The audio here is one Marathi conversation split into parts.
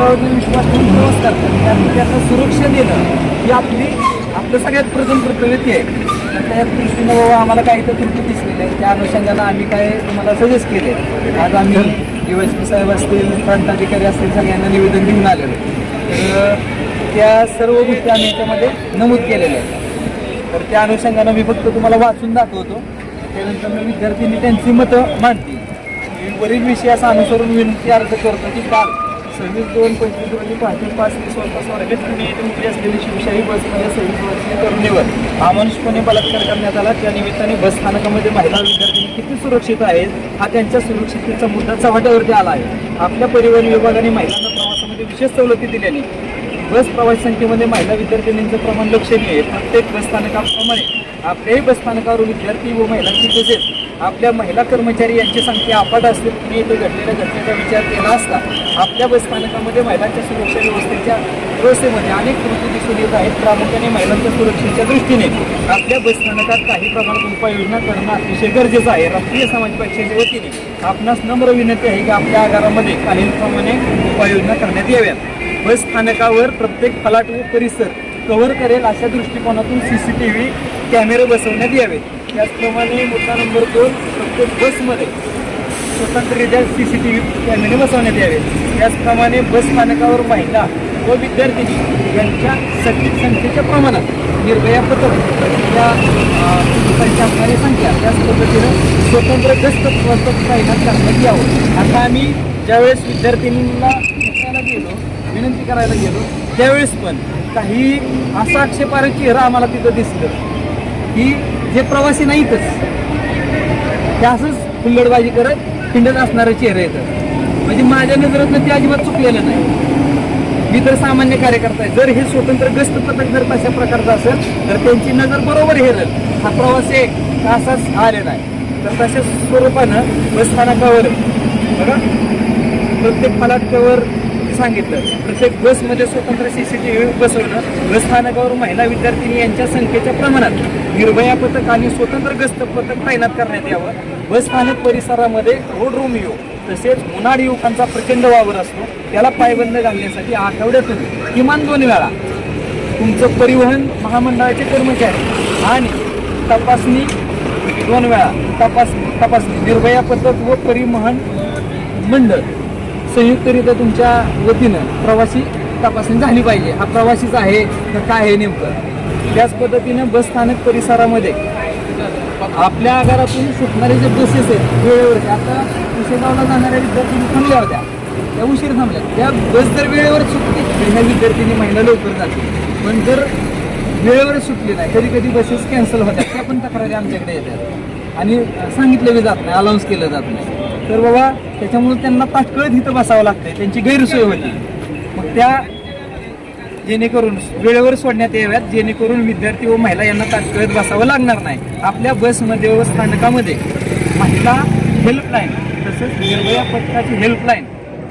अंगावर विश्वास ठेवून प्रवास करतात. त्यामुळे त्यांना सुरक्षा देणं ही आपली आपलं सगळ्यात प्रथम प्रवृत्ती आहे. त्या दृष्टीनं बाबा आम्हाला काही तर त्रुटी दिसलेली आहे. त्या अनुषंगानं आम्ही काय तुम्हाला सजेस्ट केले आज आम्ही पी साहेब असतील फ्रंट अधिकारी असतील सगळ्यांना निवेदन देऊन आलेलो तर त्या सर्व गोष्टी आम्ही याच्यामध्ये नमूद केलेल्या आहेत. तर त्या अनुषंगानं मी फक्त तुम्हाला वाचून दाखवतो. त्यानंतर मग विद्यार्थ्यांनी त्यांची मतं मांडतील. मी वरील विषयाचा अनुसरून विनंती अर्ज करतो की काल सव्वीस दोन पंचवीस रोजी पहाटे पाच ते स्वतः स्वर्गात पुणे येथे मुली असलेली शिवशाही बसमध्ये सव्वीस वर्षीय तरुणीवर अमानुषपणे बलात्कार करण्यात आला त्या निमित्ताने बस स्थानकामध्ये महिला विद्यार्थी किती सुरक्षित आहेत हा त्यांच्या सुरक्षिततेचा मुद्दा चव्हाट्यावरती आला आहे आपल्या परिवहन विभागाने महिलांना प्रवासामध्ये विशेष सवलती दिल्याने बस प्रवास संख्येमध्ये महिला विद्यार्थिनींचं प्रमाण लक्षणीय आहे प्रत्येक बस स्थानकाप्रमाणे आपल्याही बस स्थानकावर विद्यार्थी व महिलांची तसेच आपल्या महिला कर्मचारी यांची संख्या अफाट असते मी इथे घडलेल्या घटनेचा विचार केला असता आपल्या बस स्थानकामध्ये महिलांच्या सुरक्षा व्यवस्थेच्या व्यवस्थेमध्ये अनेक कृती दिसून येत आहेत. प्रामुख्याने महिलांच्या सुरक्षेच्या दृष्टीने आपल्या बस स्थानकात काही प्रमाणात उपाययोजना करणं अतिशय गरजेचं आहे. राष्ट्रीय समाज पक्षाच्या वतीने आपणास नम्र विनंती आहे की आपल्या आगारामध्ये खालीलप्रमाणे उपाययोजना करण्यात याव्यात. बस स्थानकावर प्रत्येक फलाट व परिसर कव्हर करेल अशा दृष्टिकोनातून सी सी टी व्ही कॅमेरे बसवण्यात यावेत. त्याचप्रमाणे मुद्दा नंबर दोन प्रत्येक बसमध्ये स्वतंत्ररित्या सी सी टी व्ही कॅमेरे बसवण्यात यावे. त्याचप्रमाणे बस स्थानकावर महिला व विद्यार्थिनी यांच्या सटीक संख्येच्या प्रमाणात निर्भया पथक या संख्या असणारी संख्या त्याच पद्धतीनं स्वतंत्र गस्त पथक तैनात करण्यात यावं. आता आम्ही ज्यावेळेस विद्यार्थिनींना भेटायला गेलो विनंती करायला गेलो त्यावेळेस पण काही असा आक्षेपार्ह चेहरा आम्हाला तिथं दिसलं की जे प्रवासी नाहीतच. ते असंच हुल्लडबाजी करत हिंडत असणारे चेहरे येतात. म्हणजे माझ्या नजरेतनं ते अजिबात चुकलेलं नाही. मी तर सामान्य कार्यकर्ता आहे. जर हे स्वतंत्र गस्त पथक जर तशा प्रकारचं असेल तर त्यांची नजर बरोबर हेरल. हा प्रवासी एक असाच आलेला आहे. तर तशाच स्वरूपानं बसस्थानकावर बघा. प्रत्येक फलाटकावर सांगितलं. प्रत्येक बसमध्ये स्वतंत्र सीसीटीव्ही बसवणं बसस्थानकावर महिला विद्यार्थिनी यांच्या संख्येच्या प्रमाणात. निर्भया पथक आणि स्वतंत्र गस्त पथक तैनात करण्यात यावं. बसस्थानक परिसरामध्ये रोड रोमिओ तसेच उन्हाळी युवकांचा प्रचंड वावर असतो त्याला पायबंद घालण्यासाठी आठवड्यातून किमान दोन वेळा तुमचं परिवहन महामंडळाचे कर्मचारी आणि तपासणी दोन वेळा तपास तपासणी निर्भया पथक व परिवहन मंडळ संयुक्तरित्या तुमच्या वतीनं प्रवासी तपासणी झाली पाहिजे. हा प्रवासीच आहे तर काय आहे नेमकं? त्याच पद्धतीने बस स्थानक परिसरामध्ये आपल्या आगारातून सुटणारे जे बसेस आहेत वेळेवरचे आता पुसेगावला जाणाऱ्या विद्यार्थ्यांनी थांबल्या होत्या. त्या उशीर थांबल्या त्या बस जर वेळेवर सुटली तर ह्या विद्यार्थ्यांनी महिला लवकर जाते पण जर वेळेवर सुटली नाही कधी कधी बसेस कॅन्सल होतात. त्या पण तक्रारी आमच्याकडे येतात. आणि सांगितलं बी जात नाही अलाउन्स केलं जात नाही. तर बाबा त्याच्यामुळे त्यांना तात्कळत इथं बसावं लागतंय. त्यांची गैरसोय होती. मग त्या जेणेकरून वेळेवर सोडण्यात याव्यात जेणेकरून विद्यार्थी व महिला यांना तात्कळत बसावं लागणार नाही. आपल्या बसमध्ये व स्थानकामध्ये महिला हेल्पलाईन तसंच निर्भया पथकाची हेल्पलाईन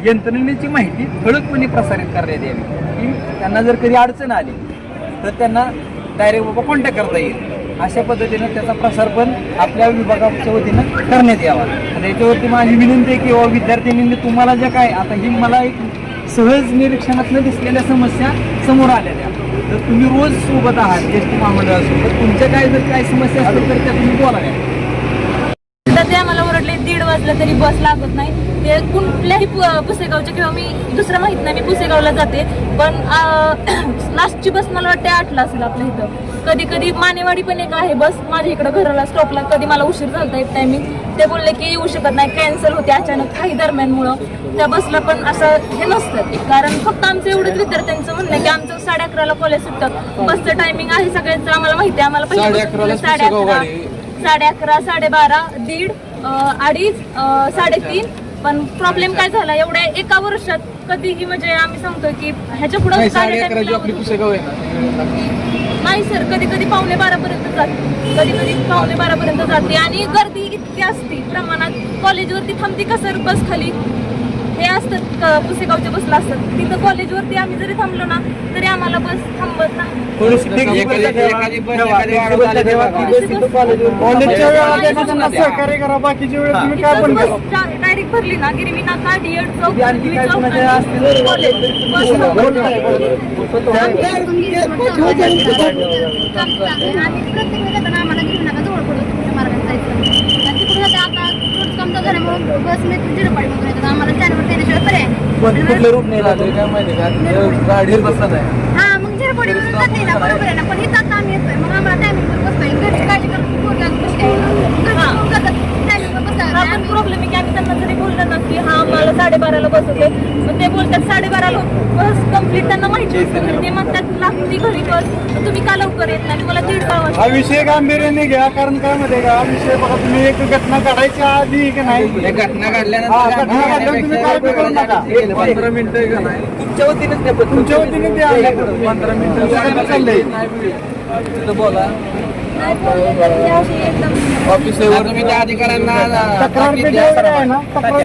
यंत्रणेची माहिती ठळकपणे प्रसारित करण्यात यावी. की त्यांना जर कधी अडचण आली तर त्यांना डायरेक्ट बाबा कॉन्टॅक्ट करता येईल. अशा पद्धतीनं त्याचा प्रसार पण आपल्या विभागाच्या वतीनं करण्यात यावा. आणि याच्यावरती माझी विनंती आहे की विद्यार्थ्यांनी विद्यार्थिनींनी तुम्हाला ज्या काय आता ही मला एक सहज निरीक्षणातनं दिसलेल्या समस्या समोर आलेल्या. तर तुम्ही रोज सोबत आहात एस टी महामंडळासोबत. तुमच्या काय जर काही समस्या असतील तर त्या तुम्ही बोलाव्या ते आम्हाला ओरडले दीड वाजलं तरी बस लागत नाही. ते कुठल्याही पुसेगावच्या किंवा मी दुसरं माहीत नाही मी पुसेगावला जाते. पण लास्टची बस मला वाटते आठला असेल आपल्या इथं. कधी कधी मानेवाडी पण एक आहे बस माझ्या इकडं घराला स्टॉपला कधी मला उशीर झालता एक टायमिंग ते बोलले की येऊ शकत नाही कॅन्सल होते अचानक काही दरम्यानमुळं. त्या बसला पण असं हे नसतं. कारण फक्त आमचं एवढंच विद्यार्थ्यांचं म्हणणं आहे की आमचं साडे अकराला कॉलेज सुटतं. बसचं टायमिंग आहे सगळ्यांचं. आम्हाला माहिती आहे आम्हाला पहिल्यापासून साडे अकरा. साडे अकरा साडेबारा दीड अडीच साडेतीन पण प्रॉब्लेम काय झाला? एवढ्या एका वर्षात कधीही म्हणजे आम्ही सांगतो की ह्याच्या पुढे नाही सर कधी कधी पावणे बारा पर्यंत जाते कधी कधी पावणे बारा पर्यंत जाते. आणि गर्दी इतकी असते प्रमाणात. कॉलेजवरती थांबते का सर बस खाली? हे असतात क- पुसेगावच्या बसला असतात. तिथं कॉलेजवरती आम्ही जरी थांबलो ना तरी आम्हाला बस थांबत नाही. थोडीशी कॉलेजच्या करा. बाकीच्या वेळेस तुम्ही काय पण करा. डायरेक्ट भरली ना गिरवी नाका डीएड चौक ती आणखी काय चौक कुणाच्या आणि असतील कॉलेज बस आम्ही जाताना आम्हाला घेऊन नका जवळ पडतो तुमच्या मार्गात जायचं आणि तिकडून आता आता रोड काम तर झाल्यामुळे बस मी जिरपाडीमधून येतात आम्हाला स्टँडवर येण्याशिवाय कुठलं रूट नाही लागलं काय माहिती का गाडीवर बसत आहे हा मग जिरपाडीमधून जाते ना बरोबर आहे ना? पण इथं आम्ही येतोय. मग आम्हाला टायमिंगवर बसता येईल घरची काळजी करून कशी काय घरची जातात. हा पण प्रॉब्लेम आहे की आम्ही त्यांना जरी मला साडेबाराला बस होते मग ते बोलतात साडेबाराला बस कंप्लीट त्यांना माहिती असतं. ते म्हणतात लागती घरी बस. तुम्ही का लवकर येत नाही? तुम्हाला दीड पाव हा विषय गांभीर्याने घ्या कारण काय माहिती का? हा विषय बघा तुम्ही एक घटना घडायच्या आधी की नाही? घटना हा, घडल्यानंतर घटना घडल्यानंतर तुम्ही काय बी करू नका. पंधरा मिनिटं का नाही? तुमच्या वतीनेच नाही पण तुमच्या वतीने ते पुढं. पंधरा मिनिटं चाललंय तिथं बोला. नाही बोलले तर ते अशी एकदम ऑफिसवर तुम्ही त्या अधिकाऱ्यांना तक्रार पेटी वगैरे आहे ना? तक्रार